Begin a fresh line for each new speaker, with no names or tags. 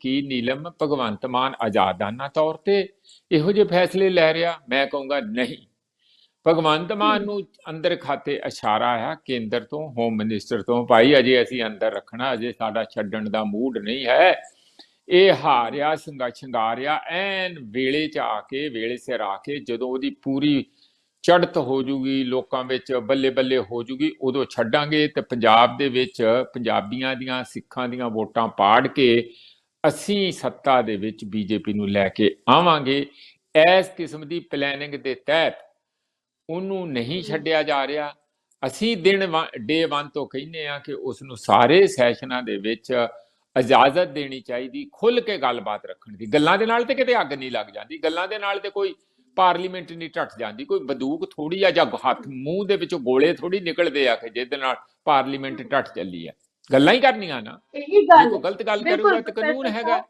ਕੀ ਨੀਲਮ ਭਗਵੰਤ ਮਾਨ ਆਜ਼ਾਦਾਨਾ ਤੌਰ ਤੇ ਇਹੋ ਜਿਹੇ ਫੈਸਲੇ ਲੈ ਰਿਹਾ? ਮੈਂ ਕਹੂੰਗਾ ਨਹੀਂ। ਭਗਵੰਤ ਮਾਨ ਨੂੰ ਅੰਦਰ ਖਾਤੇ ਇਸ਼ਾਰਾ ਆ, ਕੇਂਦਰ ਤੋਂ ਹੋਮ ਮਿਨਿਸਟਰ ਤੋਂ, ਭਾਈ ਅਜੇ ਅਸੀਂ ਅੰਦਰ ਰੱਖਣਾ, ਅਜੇ ਸਾਡਾ ਛੱਡਣ ਦਾ ਮੂਡ ਨਹੀਂ ਹੈ। ਇਹ ਹਾਰਿਆ ਸੰਗਾ ਸ਼ਿੰਗਾਰਿਆ, ਐਨ ਵੇਲੇ ਚ ਆ ਕੇ, ਵੇਲੇ ਸਿਰ ਆ ਕੇ, ਜਦੋਂ ਉਹਦੀ ਪੂਰੀ ਚੜ੍ਹਤ ਹੋ ਜੂਗੀ, ਲੋਕਾਂ ਵਿੱਚ ਬੱਲੇ ਬੱਲੇ ਹੋ ਜੂਗੀ, ਉਦੋਂ ਛੱਡਾਂਗੇ ਤੇ ਪੰਜਾਬ ਦੇ ਵਿੱਚ ਪੰਜਾਬੀਆਂ ਦੀਆਂ, ਸਿੱਖਾਂ ਦੀਆਂ ਵੋਟਾਂ ਪਾੜ ਕੇ ਅਸੀਂ ਸੱਤਾ ਦੇ ਵਿੱਚ ਬੀਜੇਪੀ ਨੂੰ ਲੈ ਕੇ ਆਵਾਂਗੇ ਇਸ ਕਿਸਮ ਦੀ ਪਲੈਨਿੰਗ ਦੇ ਤਹਿਤ ਉਹਨੂੰ ਨਹੀਂ ਛੱਡਿਆ ਜਾ ਰਿਹਾ। ਅਸੀਂ ਦਿਨ ਡੇ 1 ਤੋਂ ਕਹਿੰਦੇ ਆ ਕਿ ਉਸ ਨੂੰ ਸਾਰੇ ਸੈਸ਼ਨਾਂ ਦੇ ਵਿੱਚ ਇਜਾਜ਼ਤ ਦੇਣੀ ਚਾਹੀਦੀ ਖੁੱਲ ਕੇ ਗੱਲਬਾਤ ਰੱਖਣ ਦੀ। ਗੱਲਾਂ ਦੇ ਨਾਲ ਤੇ ਕਿਤੇ ਅੱਗ ਨਹੀਂ ਲੱਗ ਜਾਂਦੀ। ਗੱਲਾਂ ਦੇ ਨਾਲ ਤੇ ਕੋਈ ਪਾਰਲੀਮੈਂਟ ਨਹੀਂ ਟੱਟ ਜਾਂਦੀ। ਕੋਈ ਬੰਦੂਕ ਥੋੜੀ ਆ ਜਾਂ ਹੱਥ ਮੂੰਹ ਦੇ ਵਿੱਚੋਂ ਗੋਲੇ ਥੋੜੀ ਨਿਕਲਦੇ ਆ ਕਿ ਜਿਹਦੇ ਨਾਲ ਪਾਰਲੀਮੈਂਟ ਟੱਟ ਚੱਲੀ ਆ। ਗੱਲਾਂ ਹੀ ਕਰਨੀਆਂ ਨਾ।
ਇਹੀ ਗੱਲ
ਗਲਤ ਗੱਲ ਕਰੂਗਾ ਤੇ ਕਾਨੂੰਨ ਹੈਗਾ।